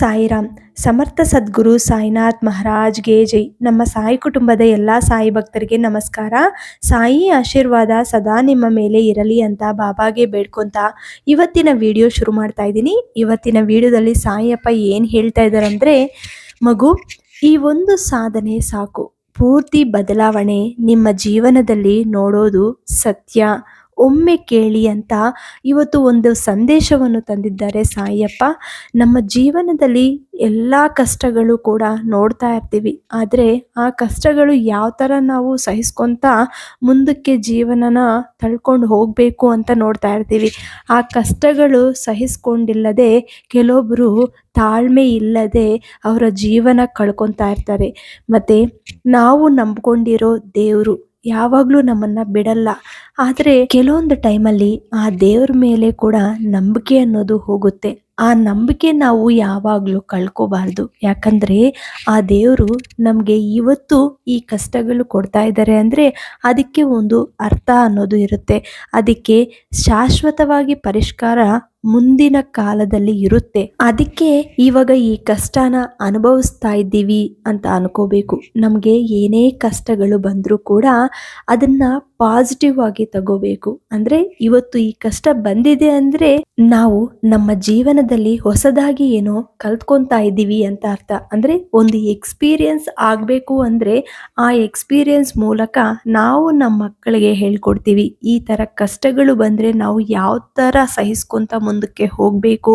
ಸಾಯಿರಾಮ್ ಸಮರ್ಥ ಸದ್ಗುರು ಸಾಯಿನಾಥ್ ಮಹಾರಾಜ್ಗೆ ಜೈ. ನಮ್ಮ ಸಾಯಿ ಕುಟುಂಬದ ಎಲ್ಲ ಸಾಯಿ ಭಕ್ತರಿಗೆ ನಮಸ್ಕಾರ. ಸಾಯಿ ಆಶೀರ್ವಾದ ಸದಾ ನಿಮ್ಮ ಮೇಲೆ ಇರಲಿ ಅಂತ ಬಾಬಾಗೆ ಬೇಡ್ಕೊಂತ ಇವತ್ತಿನ ವಿಡಿಯೋ ಶುರು ಮಾಡ್ತಾ ಇದ್ದೀನಿ. ಇವತ್ತಿನ ವಿಡಿಯೋದಲ್ಲಿ ಸಾಯಿಯಪ್ಪ ಏನು ಹೇಳ್ತಾ ಇದ್ದಾರೆ ಅಂದರೆ ಮಗು, ಈ ಒಂದು ಸಾಧನೆ ಸಾಕು. ಪೂರ್ತಿ ಬದಲಾವಣೆ ನಿಮ್ಮ ಜೀವನದಲ್ಲಿ ನೋಡೋದು ಸತ್ಯ. ಒಮ್ಮೆ ಕೇಳಿ ಅಂತ ಇವತ್ತು ಒಂದು ಸಂದೇಶವನ್ನು ತಂದಿದ್ದಾರೆ ಸಾಯಪ್ಪ. ನಮ್ಮ ಜೀವನದಲ್ಲಿ ಎಲ್ಲ ಕಷ್ಟಗಳು ಕೂಡ ನೋಡ್ತಾ ಇರ್ತೀವಿ. ಆದರೆ ಆ ಕಷ್ಟಗಳು ಯಾವ ಥರ ನಾವು ಸಹಿಸ್ಕೊತಾ ಮುಂದಕ್ಕೆ ಜೀವನನ ತಳ್ಕೊಂಡು ಹೋಗಬೇಕು ಅಂತ ನೋಡ್ತಾ ಇರ್ತೀವಿ. ಆ ಕಷ್ಟಗಳು ಸಹಿಸ್ಕೊಂಡಿಲ್ಲದೆ ಕೆಲವೊಬ್ಬರು ತಾಳ್ಮೆ ಇಲ್ಲದೆ ಅವರ ಜೀವನ ಕಳ್ಕೊತಾ ಇರ್ತಾರೆ. ಮತ್ತು ನಾವು ನಂಬ್ಕೊಂಡಿರೋ ದೇವರು ಯಾವಾಗಲೂ ನಮ್ಮನ್ನು ಬಿಡಲ್ಲ. ಆದರೆ ಕೆಲವೊಂದು ಟೈಮಲ್ಲಿ ಆ ದೇವ್ರ ಮೇಲೆ ಕೂಡ ನಂಬಿಕೆ ಅನ್ನೋದು ಹೋಗುತ್ತೆ. ಆ ನಂಬಿಕೆ ನಾವು ಯಾವಾಗಲೂ ಕಳ್ಕೋಬಾರ್ದು. ಯಾಕಂದರೆ ಆ ದೇವರು ನಮಗೆ ಇವತ್ತು ಈ ಕಷ್ಟಗಳು ಕೊಡ್ತಾ ಇದ್ದಾರೆ ಅಂದರೆ ಅದಕ್ಕೆ ಒಂದು ಅರ್ಥ ಅನ್ನೋದು ಇರುತ್ತೆ. ಅದಕ್ಕೆ ಶಾಶ್ವತವಾಗಿ ಪರಿಷ್ಕಾರ ಮುಂದಿನ ಕಾಲದಲ್ಲಿ ಇರುತ್ತೆ. ಅದಕ್ಕೆ ಇವಾಗ ಈ ಕಷ್ಟನ ಅನುಭವಿಸ್ತಾ ಇದ್ದೀವಿ ಅಂತ ಅನ್ಕೋಬೇಕು. ನಮಗೆ ಏನೇ ಕಷ್ಟಗಳು ಬಂದರೂ ಕೂಡ ಅದನ್ನ ಪಾಸಿಟಿವ್ ಆಗಿ ತಗೋಬೇಕು. ಅಂದ್ರೆ ಇವತ್ತು ಈ ಕಷ್ಟ ಬಂದಿದೆ ಅಂದ್ರೆ ನಾವು ನಮ್ಮ ಜೀವನದಲ್ಲಿ ಹೊಸದಾಗಿ ಏನೋ ಕಲ್ತ್ಕೊಂತಾ ಇದ್ದೀವಿ ಅಂತ ಅರ್ಥ. ಅಂದ್ರೆ ಒಂದು ಎಕ್ಸ್ಪೀರಿಯನ್ಸ್ ಆಗಬೇಕು ಅಂದ್ರೆ ಆ ಎಕ್ಸ್ಪೀರಿಯನ್ಸ್ ಮೂಲಕ ನಾವು ನಮ್ಮ ಮಕ್ಕಳಿಗೆ ಹೇಳ್ಕೊಡ್ತೀವಿ. ಈ ತರ ಕಷ್ಟಗಳು ಬಂದ್ರೆ ನಾವು ಯಾವ ತರ ಸಹಿಸ್ಕೊಂತ ಮುಂದಕ್ಕೆ ಹೋಗಬೇಕು?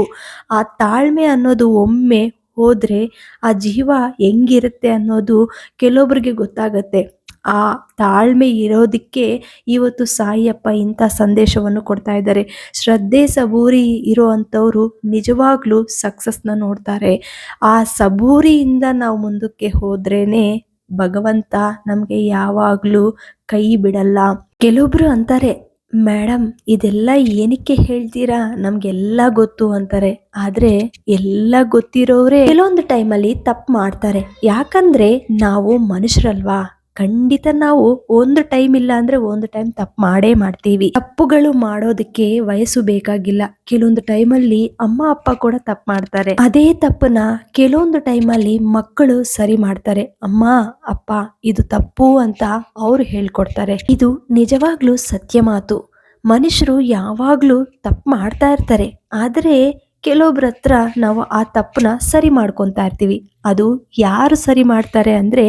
ಆ ತಾಳ್ಮೆ ಅನ್ನೋದು ಒಮ್ಮೆ ಹೋದ್ರೆ ಆ ಜೀವ ಹೆಂಗಿರುತ್ತೆ ಅನ್ನೋದು ಕೆಲವೊಬ್ಬರಿಗೆ ಗೊತ್ತಾಗತ್ತೆ. ಆ ತಾಳ್ಮೆ ಇರೋದಕ್ಕೆ ಇವತ್ತು ಸಾಯಿಯಪ್ಪ ಇಂಥ ಸಂದೇಶವನ್ನು ಕೊಡ್ತಾ ಇದ್ದಾರೆ. ಶ್ರದ್ಧೆ ಸಬೂರಿ ಇರೋ ಅಂಥವ್ರು ನಿಜವಾಗ್ಲೂ ಸಕ್ಸಸ್ನ ನೋಡ್ತಾರೆ. ಆ ಸಬೂರಿಯಿಂದ ನಾವು ಮುಂದಕ್ಕೆ ಹೋದ್ರೇ ಭಗವಂತ ನಮಗೆ ಯಾವಾಗಲೂ ಕೈ ಬಿಡಲ್ಲ. ಕೆಲವೊಬ್ರು ಅಂತಾರೆ ಮೇಡಮ್ ಇದೆಲ್ಲ ಏನಕ್ಕೆ ಹೇಳ್ತೀರಾ? ನಮಗೆಲ್ಲ ಗೊತ್ತು ಅಂತಾರೆ. ಆದ್ರೆ ಎಲ್ಲ ಗೊತ್ತಿರೋರೇ ಕೆಲವೊಂದು ಟೈಮಲ್ಲಿ ತಪ್ಪು ಮಾಡ್ತಾರೆ. ಯಾಕಂದ್ರೆ ನಾವು ಮನುಷ್ಯರಲ್ವಾ? ಖಂಡಿತ ನಾವು ಒಂದು ಟೈಮ್ ಇಲ್ಲ ಅಂದ್ರೆ ಒಂದು ಟೈಮ್ ತಪ್ಪು ಮಾಡೇ ಮಾಡ್ತೀವಿ. ತಪ್ಪುಗಳು ಮಾಡೋದಕ್ಕೆ ವಯಸ್ಸು ಬೇಕಾಗಿಲ್ಲ. ಕೆಲವೊಂದು ಟೈಮಲ್ಲಿ ಅಮ್ಮ, ಅಪ್ಪ ಕೂಡ ತಪ್ಪು ಮಾಡ್ತಾರೆ. ಅದೇ ತಪ್ಪನ್ನ ಕೆಲವೊಂದು ಟೈಮಲ್ಲಿ ಮಕ್ಕಳು ಸರಿ ಮಾಡ್ತಾರೆ. ಅಮ್ಮ, ಅಪ್ಪ, ಇದು ತಪ್ಪು ಅಂತ ಅವ್ರು ಹೇಳ್ಕೊಡ್ತಾರೆ. ಇದು ನಿಜವಾಗ್ಲೂ ಸತ್ಯ ಮಾತು. ಮನುಷ್ಯರು ಯಾವಾಗ್ಲೂ ತಪ್ಪು ಮಾಡ್ತಾ ಇರ್ತಾರೆ. ಆದರೆ ಕೆಲವೊಬ್ರ ಹತ್ರ ನಾವು ಆ ತಪ್ಪನ್ನ ಸರಿ ಮಾಡ್ಕೊತಾ ಇರ್ತೀವಿ. ಅದು ಯಾರು ಸರಿ ಮಾಡ್ತಾರೆ ಅಂದರೆ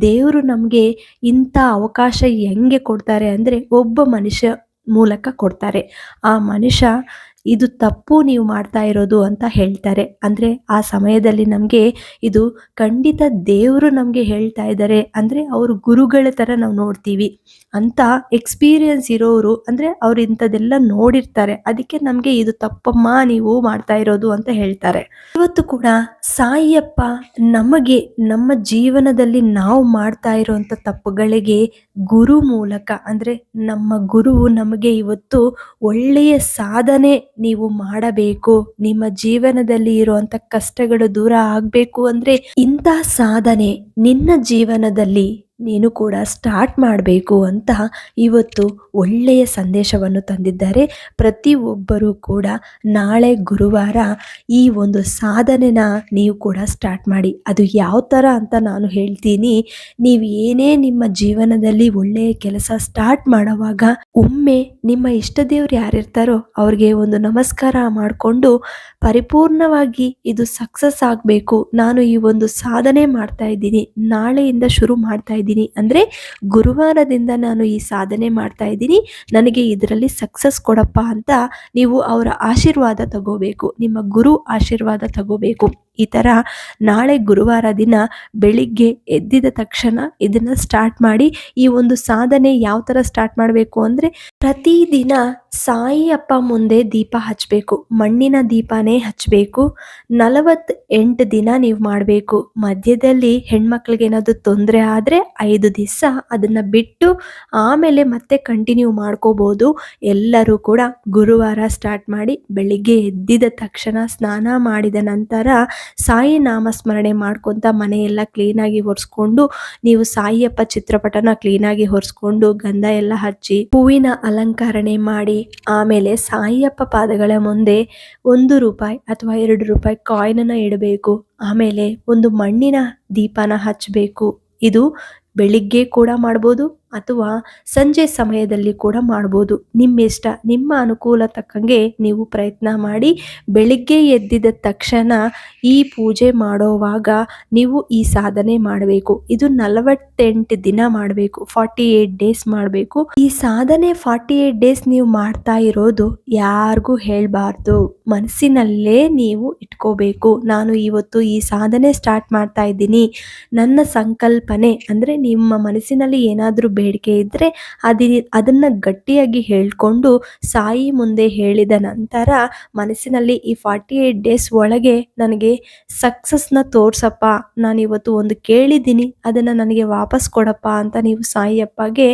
ದೇವರು ನಮಗೆ ಇಂಥ ಅವಕಾಶ ಹೆಂಗೆ ಕೊಡ್ತಾರೆ ಅಂದರೆ ಒಬ್ಬ ಮನುಷ್ಯ ಮೂಲಕ ಕೊಡ್ತಾರೆ. ಆ ಮನುಷ್ಯ ಇದು ತಪ್ಪು ನೀವು ಮಾಡ್ತಾ ಇರೋದು ಅಂತ ಹೇಳ್ತಾರೆ. ಅಂದರೆ ಆ ಸಮಯದಲ್ಲಿ ನಮಗೆ ಇದು ಖಂಡಿತ ದೇವರು ನಮಗೆ ಹೇಳ್ತಾ ಇದ್ದಾರೆ. ಅಂದರೆ ಅವರು ಗುರುಗಳ ಥರ ನಾವು ನೋಡ್ತೀವಿ. ಅಂತ ಎಕ್ಸ್ಪೀರಿಯನ್ಸ್ ಇರೋರು ಅಂದರೆ ಅವ್ರು ಇಂಥದ್ದೆಲ್ಲ ನೋಡಿರ್ತಾರೆ. ಅದಕ್ಕೆ ನಮಗೆ ಇದು ತಪ್ಪಮ್ಮ ನೀವು ಮಾಡ್ತಾ ಇರೋದು ಅಂತ ಹೇಳ್ತಾರೆ. ಇವತ್ತು ಕೂಡ ಸಾಯಿಯಪ್ಪ ನಮಗೆ ನಮ್ಮ ಜೀವನದಲ್ಲಿ ನಾವು ಮಾಡ್ತಾ ಇರೋವಂಥ ತಪ್ಪುಗಳಿಗೆ ಗುರು ಮೂಲಕ, ಅಂದರೆ ನಮ್ಮ ಗುರುವು ನಮಗೆ ಇವತ್ತು ಒಳ್ಳೆಯ ಸಾಧನೆ ನೀವು ಮಾಡಬೇಕು ನಿಮ್ಮ ಜೀವನದಲ್ಲಿ ಇರುವಂತ ಕಷ್ಟಗಳು ದೂರ ಆಗಬೇಕು ಅಂದ್ರೆ ಇಂಥ ಸಾಧನೆ ನಿನ್ನ ಜೀವನದಲ್ಲಿ ನೀನು ಕೂಡ ಸ್ಟಾರ್ಟ್ ಮಾಡಬೇಕು ಅಂತ ಇವತ್ತು ಒಳ್ಳೆಯ ಸಂದೇಶವನ್ನು ತಂದಿದ್ದಾರೆ. ಪ್ರತಿಯೊಬ್ಬರೂ ಕೂಡ ನಾಳೆ ಗುರುವಾರ ಈ ಒಂದು ಸಾಧನೆನ ನೀವು ಕೂಡ ಸ್ಟಾರ್ಟ್ ಮಾಡಿ. ಅದು ಯಾವ ಥರ ಅಂತ ನಾನು ಹೇಳ್ತೀನಿ. ನೀವು ಏನೇ ನಿಮ್ಮ ಜೀವನದಲ್ಲಿ ಒಳ್ಳೆಯ ಕೆಲಸ ಸ್ಟಾರ್ಟ್ ಮಾಡುವಾಗ ಒಮ್ಮೆ ನಿಮ್ಮ ಇಷ್ಟ ದೇವ್ರು ಯಾರಿರ್ತಾರೋ ಅವ್ರಿಗೆ ಒಂದು ನಮಸ್ಕಾರ ಮಾಡಿಕೊಂಡು ಪರಿಪೂರ್ಣವಾಗಿ ಇದು ಸಕ್ಸಸ್ ಆಗಬೇಕು. ನಾನು ಈ ಒಂದು ಸಾಧನೆ ಮಾಡ್ತಾ ಇದ್ದೀನಿ. ನಾಳೆಯಿಂದ ಶುರು ಮಾಡ್ತಾ ಅಂದರೆ ಗುರುವಾರದಿಂದ ನಾನು ಈ ಸಾಧನೆ ಮಾಡ್ತಾ ಇದ್ದೀನಿ ನನಗೆ ಇದರಲ್ಲಿ ಸಕ್ಸಸ್ ಕೊಡಪ್ಪ ಅಂತ ನೀವು ಅವರ ಆಶೀರ್ವಾದ ತಗೋಬೇಕು. ನಿಮ್ಮ ಗುರು ಆಶೀರ್ವಾದ ತಗೋಬೇಕು. ಈ ಥರ ನಾಳೆ ಗುರುವಾರ ದಿನ ಬೆಳಿಗ್ಗೆ ಎದ್ದಿದ ತಕ್ಷಣ ಇದನ್ನು ಸ್ಟಾರ್ಟ್ ಮಾಡಿ ಈ ಒಂದು ಸಾಧನೆ ಯಾವ ಥರ ಸ್ಟಾರ್ಟ್ ಮಾಡಬೇಕು ಅಂದರೆ ಪ್ರತಿದಿನ ಸಾಯಿ ಅಪ್ಪ ಮುಂದೆ ದೀಪ ಹಚ್ಚಬೇಕು ಮಣ್ಣಿನ ದೀಪನೇ ಹಚ್ಚಬೇಕು ನಲವತ್ತು ಎಂಟು ದಿನ ನೀವು ಮಾಡಬೇಕು. ಮಧ್ಯದಲ್ಲಿ ಹೆಣ್ಮಕ್ಳಿಗೆ ಏನಾದರೂ ತೊಂದರೆ ಆದರೆ ಐದು ದಿವಸ ಅದನ್ನು ಬಿಟ್ಟು ಆಮೇಲೆ ಮತ್ತೆ ಕಂಟಿನ್ಯೂ ಮಾಡ್ಕೋಬೋದು. ಎಲ್ಲರೂ ಕೂಡ ಗುರುವಾರ ಸ್ಟಾರ್ಟ್ ಮಾಡಿ ಬೆಳಿಗ್ಗೆ ಎದ್ದಿದ ತಕ್ಷಣ ಸ್ನಾನ ಮಾಡಿದ ನಂತರ ಸಾಯಿ ನಾಮಸ್ಮರಣೆ ಮಾಡ್ಕೊತ ಮನೆಯೆಲ್ಲ ಕ್ಲೀನಾಗಿ ಒರೆಸ್ಕೊಂಡು ನೀವು ಸಾಯಿಯಪ್ಪ ಚಿತ್ರಪಟನ ಕ್ಲೀನಾಗಿ ಹೊರಿಸ್ಕೊಂಡು ಗಂಧ ಎಲ್ಲ ಹಚ್ಚಿ ಹೂವಿನ ಅಲಂಕರಣೆ ಮಾಡಿ ಆಮೇಲೆ ಸಾಯಿಯಪ್ಪ ಪಾದಗಳ ಮುಂದೆ ಒಂದು ರೂಪಾಯಿ ಅಥವಾ ಎರಡು ರೂಪಾಯಿ ಕಾಯಿನನ್ನು ಇಡಬೇಕು. ಆಮೇಲೆ ಒಂದು ಮಣ್ಣಿನ ದೀಪನ ಹಚ್ಚಬೇಕು ಇದು ಬೆಳಿಗ್ಗೆ ಕೂಡ ಮಾಡ್ಬೋದು ಅಥವಾ ಸಂಜೆ ಸಮಯದಲ್ಲಿ ಕೂಡ ಮಾಡ್ಬೋದು. ನಿಮ್ಮ ಇಷ್ಟ ನಿಮ್ಮ ಅನುಕೂಲ ತಕ್ಕಂಗೆ ನೀವು ಪ್ರಯತ್ನ ಮಾಡಿ, ಬೆಳಿಗ್ಗೆ ಎದ್ದಿದ ತಕ್ಷಣ ಈ ಪೂಜೆ ಮಾಡೋವಾಗ ನೀವು ಈ ಸಾಧನೆ ಮಾಡಬೇಕು. ಇದು ನಲವತ್ತೆಂಟು ದಿನ ಮಾಡಬೇಕು, ಫಾರ್ಟಿ ಏಟ್ ಡೇಸ್ ಮಾಡಬೇಕು. ಈ ಸಾಧನೆ ಫಾರ್ಟಿ ಏಟ್ ಡೇಸ್ ನೀವು ಮಾಡ್ತಾ ಇರೋದು ಯಾರಿಗೂ ಹೇಳಬಾರ್ದು. ಮನಸ್ಸಿನಲ್ಲೇ ನೀವು ಇಟ್ಕೋಬೇಕು. ನಾನು ಇವತ್ತು ಈ ಸಾಧನೆ ಸ್ಟಾರ್ಟ್ ಮಾಡ್ತಾ ಇದ್ದೀನಿ. ನನ್ನ ಸಂಕಲ್ಪನೆ ಅಂದರೆ ನಿಮ್ಮ ಮನಸ್ಸಿನಲ್ಲಿ ಏನಾದರೂ ಬೇಡಿಕೆ ಇದ್ದರೆ ಅದಿ ಅದನ್ನು ಗಟ್ಟಿಯಾಗಿ ಹೇಳಿಕೊಂಡು ಸಾಯಿ ಮುಂದೆ ಹೇಳಿದ ನಂತರ ಮನಸ್ಸಿನಲ್ಲಿ ಈ ಫಾರ್ಟಿ ಏಯ್ಟ್ ಡೇಸ್ ಒಳಗೆ ನನಗೆ ಸಕ್ಸಸ್ನ ತೋರ್ಸಪ್ಪ, ನಾನು ಇವತ್ತು ಒಂದು ಕೇಳಿದ್ದೀನಿ, ಅದನ್ನು ನನಗೆ ವಾಪಸ್ ಕೊಡಪ್ಪ ಅಂತ ನೀವು ಸಾಯಿಯಪ್ಪಗೆ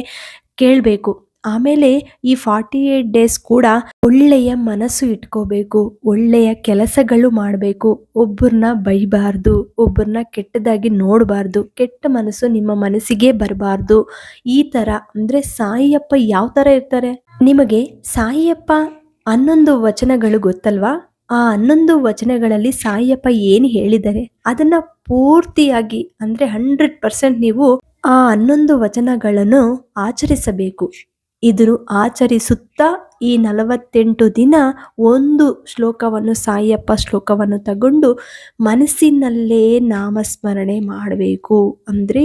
ಕೇಳಬೇಕು. ಆಮೇಲೆ ಈ ಫಾರ್ಟಿ ಏಟ್ ಡೇಸ್ ಕೂಡ ಒಳ್ಳೆಯ ಮನಸ್ಸು ಇಟ್ಕೋಬೇಕು, ಒಳ್ಳೆಯ ಕೆಲಸಗಳು ಮಾಡಬೇಕು. ಒಬ್ಬರನ್ನ ಬೈಬಾರ್ದು, ಒಬ್ಬರನ್ನ ಕೆಟ್ಟದಾಗಿ ನೋಡಬಾರ್ದು, ಕೆಟ್ಟ ಮನಸ್ಸು ನಿಮ್ಮ ಮನಸ್ಸಿಗೆ ಬರಬಾರ್ದು. ಈ ಥರ ಅಂದರೆ ಸಾಯಿಯಪ್ಪ ಯಾವ ಥರ ಇರ್ತಾರೆ? ನಿಮಗೆ ಸಾಯಿಯಪ್ಪ ಹನ್ನೊಂದು ವಚನಗಳು ಗೊತ್ತಲ್ವಾ? ಆ ಹನ್ನೊಂದು ವಚನಗಳಲ್ಲಿ ಸಾಯಿಯಪ್ಪ ಏನು ಹೇಳಿದ್ದಾರೆ ಅದನ್ನ ಪೂರ್ತಿಯಾಗಿ ಅಂದರೆ ಹಂಡ್ರೆಡ್ ಪರ್ಸೆಂಟ್ ನೀವು ಆ ಹನ್ನೊಂದು ವಚನಗಳನ್ನು ಆಚರಿಸಬೇಕು. ಇದನ್ನು ಆಚರಿಸುತ್ತಾ ಈ ನಲವತ್ತೆಂಟು ದಿನ ಒಂದು ಶ್ಲೋಕವನ್ನು ಸಾಯಿಯಪ್ಪ ಶ್ಲೋಕವನ್ನು ತಗೊಂಡು ಮನಸ್ಸಿನಲ್ಲೇ ನಾಮಸ್ಮರಣೆ ಮಾಡಬೇಕು. ಅಂದರೆ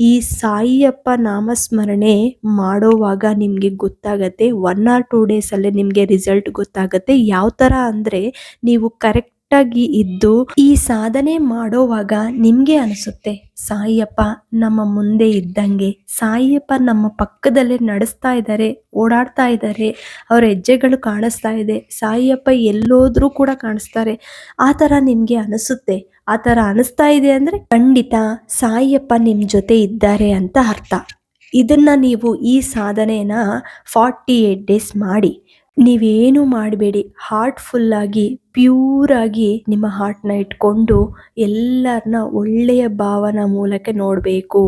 ಈ ಸಾಯಿಯಪ್ಪ ನಾಮಸ್ಮರಣೆ ಮಾಡೋವಾಗ ನಿಮಗೆ ಗೊತ್ತಾಗತ್ತೆ ಒನ್ ಆರ್ ಟೂ ಡೇಸಲ್ಲೇ ನಿಮಗೆ ರಿಸಲ್ಟ್ ಗೊತ್ತಾಗತ್ತೆ. ಯಾವ ಥರ ಅಂದರೆ ನೀವು ಕರೆಕ್ಟ್ ಆಗಿ ಇದ್ದು ಈ ಸಾಧನೆ ಮಾಡೋವಾಗ ನಿಮ್ಗೆ ಅನಿಸುತ್ತೆ, ಸಾಯಿಯಪ್ಪ, ನಮ್ಮ ಮುಂದೆ ಇದ್ದಂಗೆ, ಸಾಯಿಯಪ್ಪ ನಮ್ಮ ಪಕ್ಕದಲ್ಲೇ ನಡೆಸ್ತಾ ಇದ್ದಾರೆ ಓಡಾಡ್ತಾ ಇದ್ದಾರೆ ಅವ್ರ ಹೆಜ್ಜೆಗಳು ಕಾಣಿಸ್ತಾ ಇದೆ, ಸಾಯಿಯಪ್ಪ ಎಲ್ಲೋದ್ರೂ ಕೂಡ ಕಾಣಿಸ್ತಾರೆ. ಆ ಥರ ನಿಮಗೆ ಅನಿಸುತ್ತೆ? ಆ ಥರ ಅನಿಸ್ತಾ ಇದೆ ಅಂದರೆ ಖಂಡಿತ ಸಾಯಿಯಪ್ಪ ನಿಮ್ಮ ಜೊತೆ ಇದ್ದಾರೆ ಅಂತ ಅರ್ಥ. ಇದನ್ನ ನೀವು ಈ ಸಾಧನೆನ ಫಾರ್ಟಿ ಏಟ್ ಡೇಸ್ ಮಾಡಿ. ನೀವೇನು ಮಾಡಬೇಡಿ, ಹಾರ್ಟ್ಫುಲ್ಲಾಗಿ ಪ್ಯೂರಾಗಿ ನಿಮ್ಮ ಹಾರ್ಟ್ನ ಇಟ್ಕೊಂಡು ಎಲ್ಲರನ್ನ ಒಳ್ಳೆಯ ಭಾವನ ಮೂಲಕ ನೋಡಬೇಕು.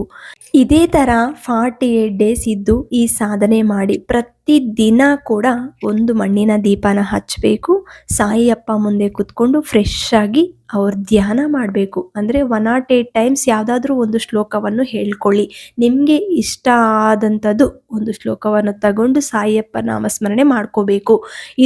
ಇದೇ ಥರ ಫಾರ್ಟಿ ಏಟ್ ಡೇಸ್ ಇದ್ದು ಈ ಸಾಧನೆ ಮಾಡಿ ಪ್ರತಿ ದಿನ ಕೂಡ ಒಂದು ಮಣ್ಣಿನ ದೀಪನ ಹಚ್ಚಬೇಕು ಸಾಯಿಯಪ್ಪ ಮುಂದೆ ಕುತ್ಕೊಂಡು ಫ್ರೆಶ್ ಆಗಿ ಅವ್ರ ಧ್ಯಾನ ಮಾಡಬೇಕು. ಅಂದರೆ ಒನ್ ನಾಟ್ ಏಟ್ ಟೈಮ್ಸ್ ಯಾವುದಾದ್ರೂ ಒಂದು ಶ್ಲೋಕವನ್ನು ಹೇಳ್ಕೊಳ್ಳಿ. ನಿಮಗೆ ಇಷ್ಟ ಆದಂಥದ್ದು ಒಂದು ಶ್ಲೋಕವನ್ನು ತಗೊಂಡು ಸಾಯಿಯಪ್ಪ ನಾಮಸ್ಮರಣೆ ಮಾಡ್ಕೋಬೇಕು.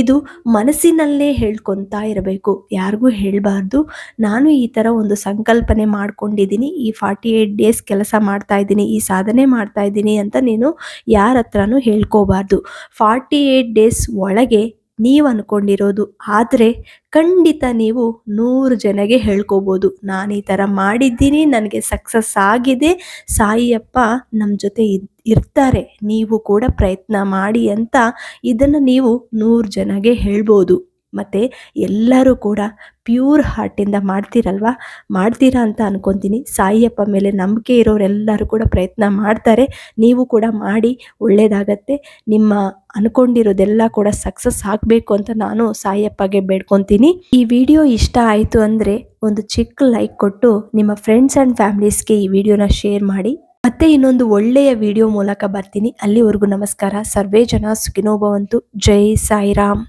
ಇದು ಮನಸ್ಸಿನಲ್ಲೇ ಹೇಳ್ಕೊತಾ ಇರಬೇಕು. ಯಾರಿಗೂ ಹೇಳಬಾರ್ದು. ನಾನು ಈ ಥರ ಒಂದು ಸಂಕಲ್ಪನೆ ಮಾಡ್ಕೊಂಡಿದ್ದೀನಿ. ಈ ಫಾರ್ಟಿ ಏಯ್ಟ್ ಡೇಸ್ ಕೆಲಸ ಮಾಡ್ತಾ ಇದ್ದೀನಿ, ಈ ಸಾಧನೆ ಮಾಡ್ತಾ ಇದ್ದೀನಿ ಅಂತ ನೀನು ಯಾರ ಹತ್ರನೂ ಹೇಳ್ಕೋಬಾರ್ದು. ಫಾರ್ಟಿ ಏಯ್ಟ್ ಡೇಸ್ ಒಳಗೆ ನೀವು ಅಂದ್ಕೊಂಡಿರೋದು ಆದರೆ ಖಂಡಿತ ನೀವು ನೂರು ಜನಗೆ ಹೇಳ್ಕೋಬೋದು. ನಾನು ಈ ಥರ ಮಾಡಿದ್ದೀನಿ, ನನಗೆ ಸಕ್ಸಸ್ ಆಗಿದೆ, ಸಾಯಿಯಪ್ಪ ನಮ್ಮ ಜೊತೆ ಇರ್ತಾರೆ. ನೀವು ಕೂಡ ಪ್ರಯತ್ನ ಮಾಡಿ ಅಂತ ಇದನ್ನು ನೀವು ನೂರು ಜನಗೆ ಹೇಳ್ಬೋದು. ಮತ್ತು ಎಲ್ಲರೂ ಕೂಡ ಪ್ಯೂರ್ ಹಾರ್ಟಿಂದ ಮಾಡ್ತೀರಲ್ವ? ಮಾಡ್ತೀರಾ ಅಂತ ಅನ್ಕೊತೀನಿ. ಸಾಯಿಯಪ್ಪ ಮೇಲೆ ನಂಬಿಕೆ ಇರೋರೆಲ್ಲರೂ ಕೂಡ ಪ್ರಯತ್ನ ಮಾಡ್ತಾರೆ. ನೀವು ಕೂಡ ಮಾಡಿ ಒಳ್ಳೆಯದಾಗತ್ತೆ ನಿಮ್ಮ ಅನ್ಕೊಂಡಿರೋದೆಲ್ಲ ಕೂಡ ಸಕ್ಸಸ್ ಆಗಬೇಕು ಅಂತ ನಾನು ಸಾಯಿಯಪ್ಪಗೆ ಬೇಡ್ಕೊತೀನಿ. ಈ ವಿಡಿಯೋ ಇಷ್ಟ ಆಯಿತು ಅಂದರೆ ಒಂದು ಚಿಕ್ಕ ಲೈಕ್ ಕೊಟ್ಟು ನಿಮ್ಮ ಫ್ರೆಂಡ್ಸ್ ಆ್ಯಂಡ್ ಫ್ಯಾಮಿಲೀಸ್ಗೆ ಈ ವಿಡಿಯೋನ ಶೇರ್ ಮಾಡಿ. ಮತ್ತೆ ಇನ್ನೊಂದು ಒಳ್ಳೆಯ ವಿಡಿಯೋ ಮೂಲಕ ಬರ್ತೀನಿ. ಅಲ್ಲಿವರೆಗೂ ನಮಸ್ಕಾರ. ಸರ್ವೇ ಜನ ಸುಖಿನೋಭವಂತು ಜೈ ಸಾಯಿರಾಮ್.